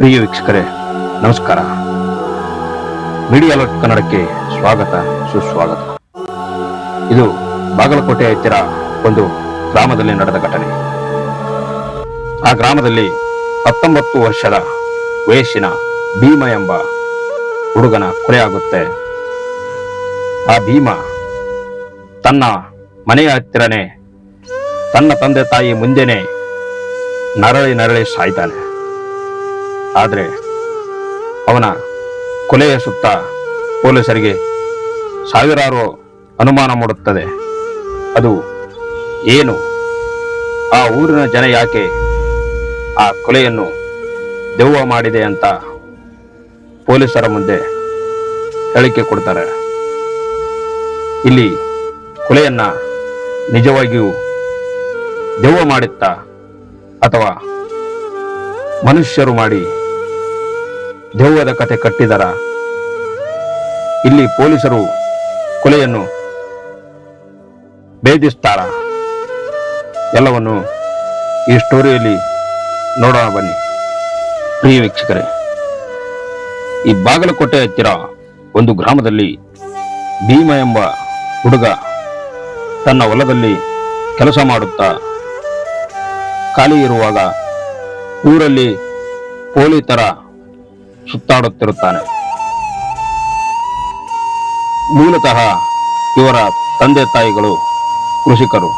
ಪ್ರಿಯ ವೀಕ್ಷಕರೇ, ನಮಸ್ಕಾರ. Media alert ಕನ್ನಡಕ್ಕೆ ಸ್ವಾಗತ, ಸುಸ್ವಾಗತ. ಇದು ಬಾಗಲಕೋಟೆ ಹತ್ತಿರ ಒಂದು ಗ್ರಾಮದಲ್ಲಿ ನಡೆದ ಘಟನೆ. ಆ ಗ್ರಾಮದಲ್ಲಿ ಹತ್ತೊಂಬತ್ತು ವರ್ಷದ ವಯಸ್ಸಿನ ಭೀಮ ಎಂಬ ಹುಡುಗನ ಕೊಲೆಯಾಗುತ್ತೆ ಆ ಭೀಮ ತನ್ನ ಮನೆಯ ಹತ್ತಿರನೇ ತನ್ನ ತಂದೆ ತಾಯಿ ಮುಂದೆನೆ ನರಳಿ ನರಳಿ ಸಾಯ್ತಾನೆ. ಆದರೆ ಅವನ ಕೊಲೆಯ ಸುತ್ತ ಪೊಲೀಸರಿಗೆ ಸಾವಿರಾರು ಅನುಮಾನ ಮೂಡುತ್ತದೆ. ಅದು ಏನು? ಆ ಊರಿನ ಜನ ಯಾಕೆ ಆ ಕೊಲೆಯನ್ನು ದೆವ್ವ ಮಾಡಿದೆ ಅಂತ ಪೊಲೀಸರ ಮುಂದೆ ಹೇಳಿಕೆ ಕೊಡ್ತಾರೆ. ಇಲ್ಲಿ ಕೊಲೆಯನ್ನ ನಿಜವಾಗಿಯೂ ದೆವ್ವ ಮಾಡುತ್ತಾ ಅಥವಾ ಮನುಷ್ಯರು ಮಾಡಿ ದೆವ್ವದ ಕತೆ ಕಟ್ಟಿದರ. ಇಲ್ಲಿ ಪೊಲೀಸರು ಕೊಲೆಯನ್ನು ಭೇದಿಸ್ತಾರ. ಎಲ್ಲವನ್ನು ಈ ಸ್ಟೋರಿಯಲ್ಲಿ ನೋಡೋಣ ಬನ್ನಿ. ಪ್ರಿಯ ವೀಕ್ಷಕರೇ, ಈ ಬಾಗಲಕೋಟೆ ಹತ್ತಿರ ಒಂದು ಗ್ರಾಮದಲ್ಲಿ ಭೀಮ ಎಂಬ ಹುಡುಗ ತನ್ನ ಹೊಲದಲ್ಲಿ ಕೆಲಸ ಮಾಡುತ್ತಾ ಖಾಲಿ ಇರುವಾಗ ಊರಲ್ಲಿ ಪೋಲಿ ತರ ಸುತ್ತಾಡುತ್ತಿರುತ್ತಾನೆ. ಮೂಲತಃ ಇವರ ತಂದೆ ತಾಯಿಗಳು ಕೃಷಿಕರು.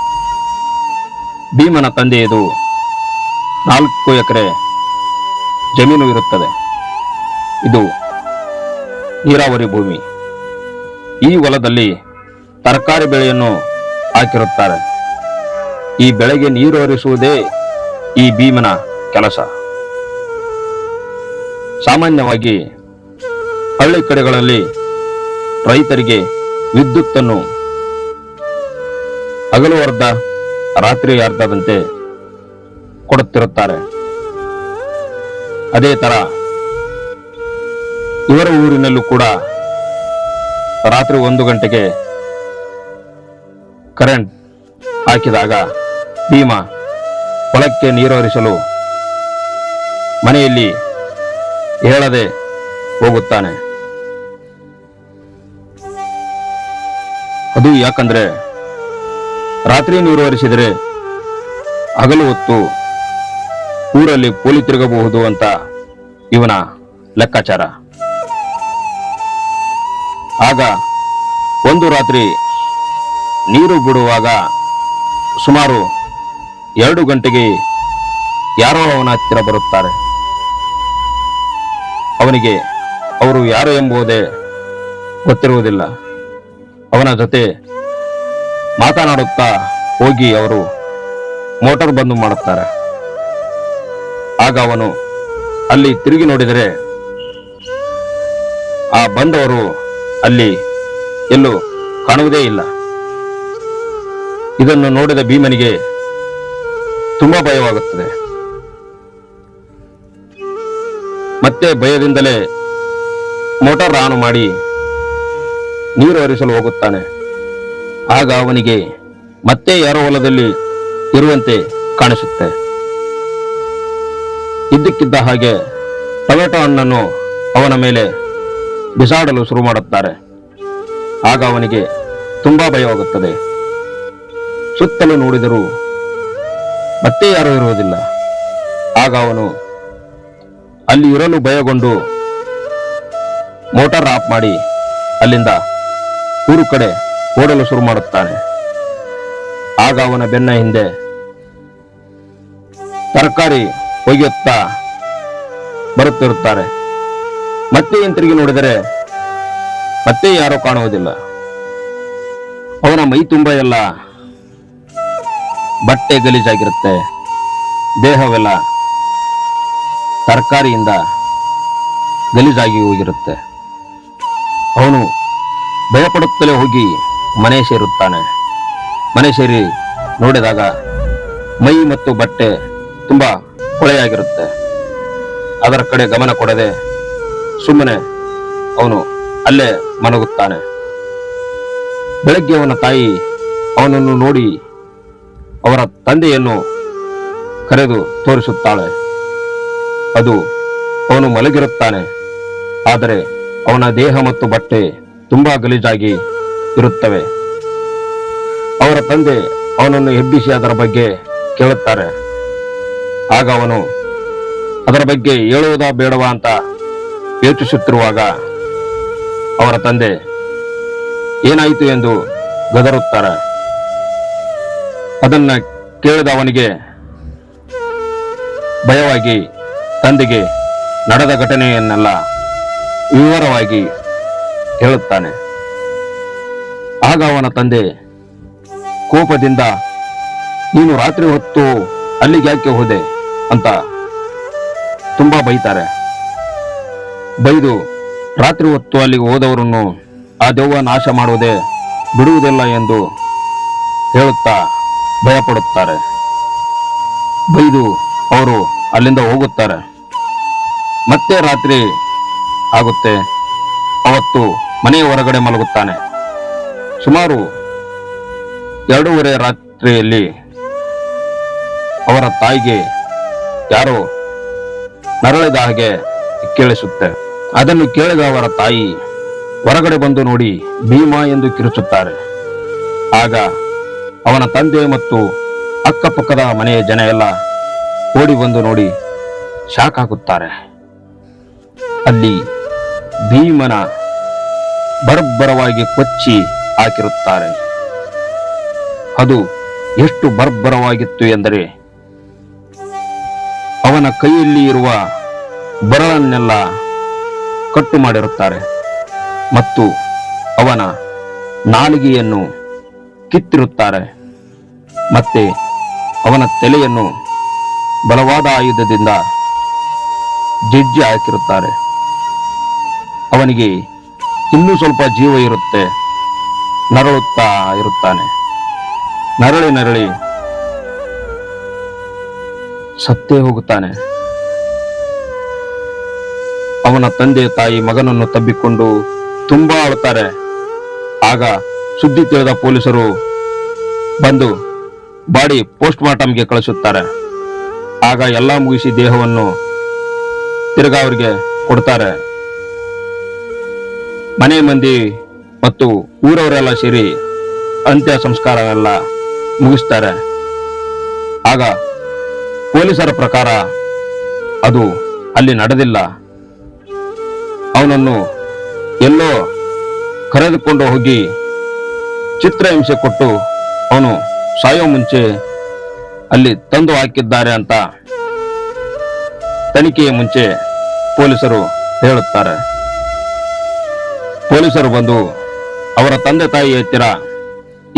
ಭೀಮನ ತಂದೆಯದು ನಾಲ್ಕು ಎಕರೆ ಜಮೀನು ಇರುತ್ತದೆ. ಇದು ನೀರಾವರಿ ಭೂಮಿ. ಈ ಹೊಲದಲ್ಲಿ ತರಕಾರಿ ಬೆಳೆಯನ್ನು ಹಾಕಿರುತ್ತಾರೆ. ಈ ಬೆಳೆಗೆ ನೀರು ಹರಿಸುವುದೇ ಈ ಭೀಮನ ಕೆಲಸ. ಸಾಮಾನ್ಯವಾಗಿ ಹಳ್ಳಿ ಕಡೆಗಳಲ್ಲಿ ರೈತರಿಗೆ ವಿದ್ಯುತ್ತನ್ನು ಹಗಲು ಅರ್ಧ ರಾತ್ರಿ ಅರ್ಧದಂತೆ ಕೊಡುತ್ತಿರುತ್ತಾರೆ. ಅದೇ ತರ ಇವರ ಊರಿನಲ್ಲೂ ಕೂಡ ರಾತ್ರಿ ಒಂದು ಗಂಟೆಗೆ ಕರೆಂಟ್ ಹಾಕಿದಾಗ ಭೀಮ ಹೊಲಕ್ಕೆ ನೀರು ಹರಿಸಲು ಮನೆಯಲ್ಲಿ ಹೇಳದೆ ಹೋಗುತ್ತಾನೆ. ಅದು ಯಾಕಂದ್ರೆ ರಾತ್ರಿ ನೀರು ಹರಿಸಿದರೆ ಹಗಲು ಹೊತ್ತು ಊರಲ್ಲಿ ಪೋಲಿ ತಿರುಗಬಹುದು ಅಂತ ಇವನ ಲೆಕ್ಕಾಚಾರ. ಆಗ ಒಂದು ರಾತ್ರಿ ನೀರು ಬಿಡುವಾಗ ಸುಮಾರು ಎರಡು ಗಂಟೆಗೆ ಯಾರೋ ಅವನ ಹತ್ತಿರ ಬರುತ್ತಾರೆ. ಅವನಿಗೆ ಅವರು ಯಾರು ಎಂಬುದೇ ಗೊತ್ತಿರುವುದಿಲ್ಲ. ಅವನ ಜೊತೆ ಮಾತನಾಡುತ್ತಾ ಹೋಗಿ ಅವರು ಮೋಟಾರ್ ಬಂದು ಮಾಡುತ್ತಾರೆ. ಆಗ ಅವನು ಅಲ್ಲಿ ತಿರುಗಿ ನೋಡಿದರೆ ಆ ಬಂದವರು ಅಲ್ಲಿ ಎಲ್ಲೂ ಕಾಣುವುದೇ ಇಲ್ಲ. ಇದನ್ನು ನೋಡಿದ ಭೀಮನಿಗೆ ತುಂಬಾ ಭಯವಾಗುತ್ತದೆ. ಮತ್ತೆ ಭಯದಿಂದಲೇ ಮೋಟಾರ್ ಆನ್ ಮಾಡಿ ನೀರು ಹರಿಸಲು ಹೋಗುತ್ತಾನೆ. ಆಗ ಅವನಿಗೆ ಮತ್ತೆ ಯಾರೋ ಹೊಲದಲ್ಲಿ ಇರುವಂತೆ ಕಾಣಿಸುತ್ತೆ. ಇದ್ದಕ್ಕಿದ್ದ ಹಾಗೆ ಟೊಮೆಟೊ ಹಣ್ಣನ್ನು ಅವನ ಮೇಲೆ ಬಿಸಾಡಲು ಶುರು ಮಾಡುತ್ತಾರೆ. ಆಗ ಅವನಿಗೆ ತುಂಬಾ ಭಯವಾಗುತ್ತದೆ. ಸುತ್ತಲೂ ನೋಡಿದರೂ ಮತ್ತೆ ಯಾರೂ ಇರುವುದಿಲ್ಲ. ಆಗ ಅವನು ಅಲ್ಲಿ ಇರಲು ಭಯಗೊಂಡು ಮೋಟಾರ್ ಆಫ್ ಮಾಡಿ ಅಲ್ಲಿಂದ ಊರು ಕಡೆ ಓಡಲು ಶುರು ಮಾಡುತ್ತಾನೆ. ಆಗ ಅವನ ಬೆನ್ನ ಹಿಂದೆ ತರಕಾರಿ ಒಯ್ಯುತ್ತಾ ಬರುತ್ತಿರುತ್ತಾರೆ. ಮತ್ತೆ ಹಿಂತಿರುಗಿ ನೋಡಿದರೆ ಮತ್ತೆ ಯಾರೂ ಕಾಣುವುದಿಲ್ಲ. ಅವನ ಮೈ ತುಂಬ ಎಲ್ಲ ಬಟ್ಟೆ ಗಲೀಜಾಗಿರುತ್ತೆ. ದೇಹವೆಲ್ಲ ತರಕಾರಿಯಿಂದ ಗಲೀಜಾಗಿ ಹೋಗಿರುತ್ತೆ. ಅವನು ಭಯಪಡುತ್ತಲೇ ಹೋಗಿ ಮನೆ ಸೇರುತ್ತಾನೆ. ಮನೆ ಸೇರಿ ನೋಡಿದಾಗ ಮೈ ಮತ್ತು ಬಟ್ಟೆ ತುಂಬ ಕೊಳೆಯಾಗಿರುತ್ತೆ ಅದರ ಕಡೆ ಗಮನ ಕೊಡದೆ ಸುಮ್ಮನೆ ಅವನು ಅಲ್ಲೇ ಮನಗುತ್ತಾನೆ ಬೆಳಗ್ಗೆ ಅವನ ತಾಯಿ ಅವನನ್ನು ನೋಡಿ ಅವರ ತಂದೆಯನ್ನು ಕರೆದು ತೋರಿಸುತ್ತಾಳೆ. ಅದು ಅವನು ಮಲಗಿರುತ್ತಾನೆ. ಆದರೆ ಅವನ ದೇಹ ಮತ್ತು ಬಟ್ಟೆ ತುಂಬಾ ಗಲೀಜಾಗಿ ಇರುತ್ತವೆ. ಅವರ ತಂದೆ ಅವನನ್ನು ಎಬ್ಬಿಸಿ ಅದರ ಬಗ್ಗೆ ಕೇಳುತ್ತಾರೆ. ಆಗ ಅವನು, ಅದರ ಬಗ್ಗೆ ಹೇಳುವುದಾ ಬೇಡವಾ? ಅಂತ ಯೋಚಿಸುತ್ತಿರುವಾಗ ಅವರ ತಂದೆ, ಏನಾಯಿತು ಎಂದು ಗದರುತ್ತಾರೆ. ಅದನ್ನ ಕೇಳಿದ ಅವನಿಗೆ ಭಯವಾಗಿ ತಂದೆಗೆ ನಡೆದ ಘಟನೆಯನ್ನೆಲ್ಲ ವಿವರವಾಗಿ ಹೇಳುತ್ತಾನೆ. ಆಗ ಅವನ ತಂದೆ ಕೋಪದಿಂದ, ನೀನು ರಾತ್ರಿ ಹೊತ್ತು ಅಲ್ಲಿಗೆ ಯಾಕೆ ಹೋದೆ? ಅಂತ ತುಂಬಾ ಬೈತಾರೆ. ಬೈದು ರಾತ್ರಿ ಹೊತ್ತು ಅಲ್ಲಿಗೆ ಹೋದವರನ್ನು ಆ ದೆವ್ವ ನಾಶ ಮಾಡುವುದೇ ಬಿಡುವುದಿಲ್ಲ ಎಂದು ಹೇಳುತ್ತಾ ಭಯಪಡುತ್ತಾರೆ. ಬೈದು ಅವರು ಅಲ್ಲಿಂದ ಹೋಗುತ್ತಾರೆ. ಮತ್ತೆ ರಾತ್ರಿ ಆಗುತ್ತೆ. ಅವತ್ತು ಮನೆಯ ಹೊರಗಡೆ ಮಲಗುತ್ತಾನೆ. ಸುಮಾರು ಎರಡೂವರೆ ರಾತ್ರಿಯಲ್ಲಿ ಅವರ ತಾಯಿಗೆ ಯಾರೋ ನರಳಿದ ಹಾಗೆ ಕೇಳಿಸುತ್ತೆ. ಅದನ್ನು ಕೇಳಿದ ಅವರ ತಾಯಿ ಹೊರಗಡೆ ಬಂದು ನೋಡಿ, ಭೀಮಾ ಎಂದು ಕಿರುಚುತ್ತಾರೆ. ಆಗ ಅವನ ತಂದೆ ಮತ್ತು ಅಕ್ಕಪಕ್ಕದ ಮನೆಯ ಜನ ಎಲ್ಲ ಓಡಿ ಬಂದು ನೋಡಿ ಶಾಕ್ ಆಗುತ್ತಾರೆ. ಅಲ್ಲಿ ಭೀಮನ ಬರ್ಬರವಾಗಿ ಕೊಚ್ಚಿ ಹಾಕಿರುತ್ತಾರೆ. ಅದು ಎಷ್ಟು ಬರ್ಬರವಾಗಿತ್ತು ಎಂದರೆ, ಅವನ ಕೈಯಲ್ಲಿ ಇರುವ ಬರಳನ್ನೆಲ್ಲ ಕಟ್ಟು ಮಾಡಿರುತ್ತಾರೆ ಮತ್ತು ಅವನ ನಾಲಿಗೆಯನ್ನು ಕಿತ್ತಿರುತ್ತಾರೆ ಮತ್ತೆ ಅವನ ತಲೆಯನ್ನು ಬಲವಾದ ಆಯುಧದಿಂದ ಜಜ್ಜಿ ಹಾಕಿರುತ್ತಾರೆ. ಅವನಿಗೆ ಇನ್ನೂ ಸ್ವಲ್ಪ ಜೀವ ಇರುತ್ತೆ. ನರಳುತ್ತಾ ಇರುತ್ತಾನೆ. ನರಳಿ ನರಳಿ ಸತ್ತೇ ಹೋಗುತ್ತಾನೆ. ಅವನ ತಂದೆ ತಾಯಿ ಮಗನನ್ನು ತಬ್ಬಿಕೊಂಡು ತುಂಬಾ ಅಳುತ್ತಾರೆ ಆಗ ಸುದ್ದಿ ತಿಳಿದ ಪೊಲೀಸರು ಬಂದು ಬಾಡಿ ಪೋಸ್ಟ್ ಮಾರ್ಟಮ್ಗೆ ಕಳಿಸುತ್ತಾರೆ. ಆಗ ಎಲ್ಲ ಮುಗಿಸಿ ದೇಹವನ್ನು ತಿರುಗಾ ಅವರಿಗೆ ಕೊಡ್ತಾರೆ. ಮನೆ ಮಂದಿ ಮತ್ತು ಊರವರೆಲ್ಲ ಸೇರಿ ಅಂತ್ಯ ಸಂಸ್ಕಾರವೆಲ್ಲ ಮುಗಿಸ್ತಾರೆ. ಆಗ ಪೊಲೀಸರ ಪ್ರಕಾರ ಅದು ಅಲ್ಲಿ ನಡೆದಿಲ್ಲ. ಅವನನ್ನು ಎಲ್ಲೋ ಕರೆದುಕೊಂಡು ಹೋಗಿ ಚಿತ್ರಹಿಂಸೆ ಕೊಟ್ಟು ಅವನು ಸಾಯೋ ಮುಂಚೆ ಅಲ್ಲಿ ತಂದು ಹಾಕಿದ್ದಾರೆ ಅಂತ ತನಿಖೆಯ ಮುಂಚೆ ಪೊಲೀಸರು ಹೇಳುತ್ತಾರೆ. ಪೊಲೀಸರು ಬಂದು ಅವರ ತಂದೆ ತಾಯಿ ಹತ್ತಿರ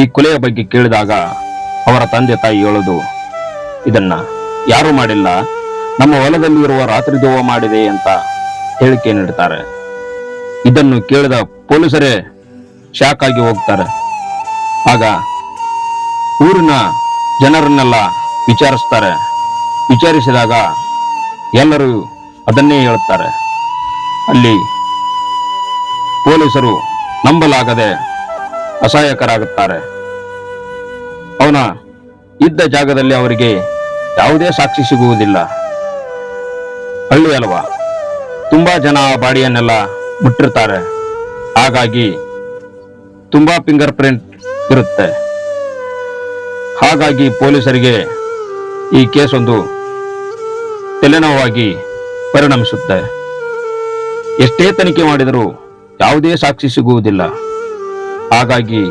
ಈ ಕೊಲೆಯ ಬಗ್ಗೆ ಕೇಳಿದಾಗ ಅವರ ತಂದೆ ತಾಯಿ ಹೇಳೋದು, ಇದನ್ನ ಯಾರು ಮಾಡಿಲ್ಲ. ನಮ್ಮ ಹೊಲದಲ್ಲಿ ಇರುವ ರಾತ್ರಿ ದೋವ ಮಾಡಿದೆ ಅಂತ ಹೇಳಿಕೆ ನೀಡುತ್ತಾರೆ ಇದನ್ನು ಕೇಳಿದ ಪೊಲೀಸರೇ ಶಾಕ್ ಆಗಿ ಹೋಗ್ತಾರೆ. ಆಗ ಊರಿನ ಜನರನ್ನೆಲ್ಲ ವಿಚಾರಿಸ್ತಾರೆ. ವಿಚಾರಿಸಿದಾಗ ಎಲ್ಲರೂ ಅದನ್ನೇ ಹೇಳುತ್ತಾರೆ ಅಲ್ಲಿ ಪೊಲೀಸರು ನಂಬಲಾಗದೆ ಅಸಹಾಯಕರಾಗುತ್ತಾರೆ. ಅವನ ಇದ್ದ ಜಾಗದಲ್ಲಿ ಅವರಿಗೆ ಯಾವುದೇ ಸಾಕ್ಷಿ ಸಿಗುವುದಿಲ್ಲ. ಹಳ್ಳಿ ಅಲ್ವಾ? ತುಂಬಾ ಜನ ಆ ಬಾಡಿಯನ್ನೆಲ್ಲ ಮುಟ್ಟಿರ್ತಾರೆ. ಹಾಗಾಗಿ ತುಂಬಾ ಫಿಂಗರ್ ಪ್ರಿಂಟ್ ಇರುತ್ತೆ. ಹಾಗಾಗಿ ಪೊಲೀಸರಿಗೆ ಈ ಕೇಸ್ ಒಂದು ತಲೆನೋವಾಗಿ ಪರಿಣಮಿಸುತ್ತೆ. ಎಷ್ಟೇ ತನಿಖೆ ಮಾಡಿದರೂ ಯಾವುದೇ ಸಾಕ್ಷಿ ಸಿಗುವುದಿಲ್ಲ. ಹಾಗಾಗಿ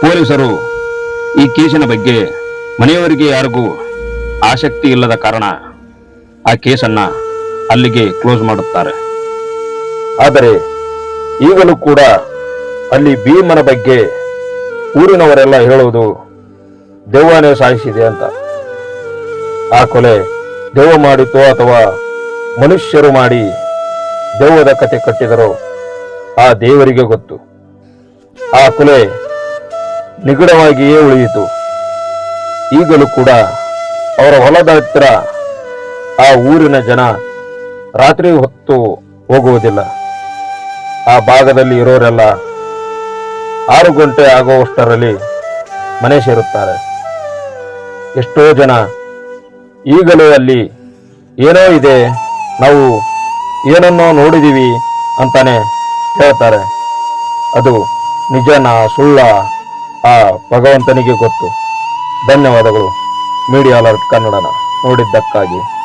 ಪೊಲೀಸರು ಈ ಕೇಸಿನ ಬಗ್ಗೆ ಮನೆಯವರಿಗೆ ಯಾರಿಗೂ ಆಸಕ್ತಿ ಇಲ್ಲದ ಕಾರಣ ಆ ಕೇಸನ್ನ ಅಲ್ಲಿಗೆ ಕ್ಲೋಸ್ ಮಾಡುತ್ತಾರೆ. ಆದರೆ ಈಗಲೂ ಕೂಡ ಅಲ್ಲಿ ಭೀಮನ ಬಗ್ಗೆ ಊರಿನವರೆಲ್ಲ ಹೇಳುವುದು ದೆವ್ವನೇ ಸಾಯಿಸಿದೆ ಅಂತ. ಆ ಕೊಲೆ ದೆವ್ವ ಮಾಡಿತೋ ಅಥವಾ ಮನುಷ್ಯರು ಮಾಡಿ ದೆವ್ವದ ಕತೆ ಕಟ್ಟಿದರೋ ಆ ದೇವರಿಗೆ ಗೊತ್ತು. ಆ ಕೊಲೆ ನಿಗೂಢವಾಗಿಯೇ ಉಳಿಯಿತು. ಈಗಲೂ ಕೂಡ ಅವರ ಹೊಲದ ಹತ್ತಿರ ಆ ಊರಿನ ಜನ ರಾತ್ರಿ ಹೊತ್ತು ಹೋಗುವುದಿಲ್ಲ. ಆ ಭಾಗದಲ್ಲಿ ಇರೋರೆಲ್ಲ ಆರು ಗಂಟೆ ಆಗುವಷ್ಟರಲ್ಲಿ ಮನೆ ಸೇರುತ್ತಾರೆ. ಎಷ್ಟೋ ಜನ ಈಗಲೂ ಅಲ್ಲಿ ಏನೋ ಇದೆ, ನಾವು ಏನನ್ನೋ ನೋಡಿದ್ದೀವಿ ಅಂತಾನೆ ಹೇಳ್ತಾರೆ. ಅದು ನಿಜನ ಸುಳ್ಳ ಆ ಭಗವಂತನಿಗೆ ಗೊತ್ತು. ಧನ್ಯವಾದಗಳು. ಮೀಡಿಯಾ ಅಲರ್ಟ್ ಕನ್ನಡನ. ನೋಡಿದ್ದಕ್ಕಾಗಿ.